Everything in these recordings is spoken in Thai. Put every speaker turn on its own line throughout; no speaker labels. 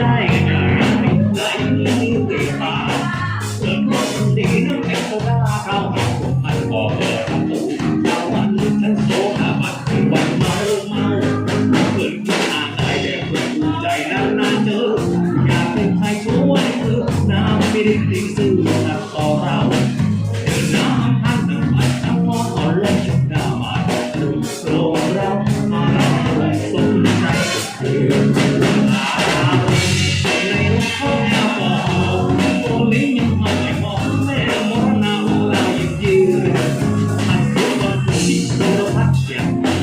ได้ง่ายไหลเกิดมาเกิดคนดีนึกเป็นโซดาเราเอามันบอกเปิดประตูเช้าวันฉันโซดาบัดวันเมาเมาเพื่อนกินอาหารแต่เพื่อนภูใจนานๆเจออยากเป็นใครช่วยเธอน้ำไม่ได้ติด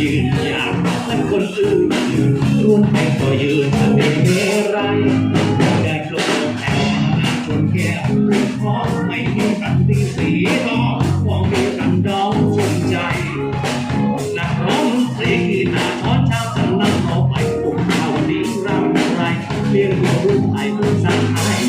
ยืนอยากและคนอื่นยืนร่วมให้ก็ยืนจะเป็นไรแดกลงแถวชนแก้วขอไม่มีกันที่สีทองหวังมีกันดองชื่นใจนักร้องดนตรีนาช้อนช้าจะนำเอาไปปลุกข่าวนี้รำไรเรียนรู้ไทยผู้สั่งไทย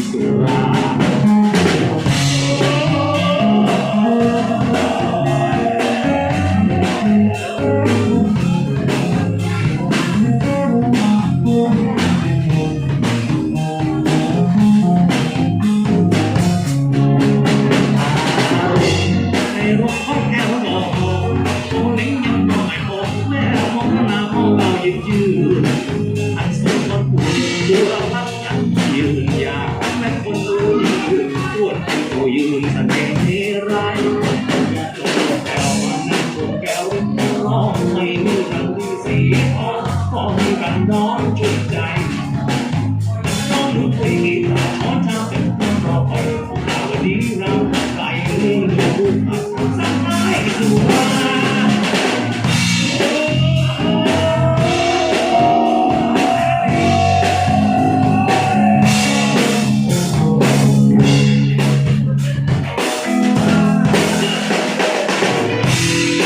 for you in a minute, right?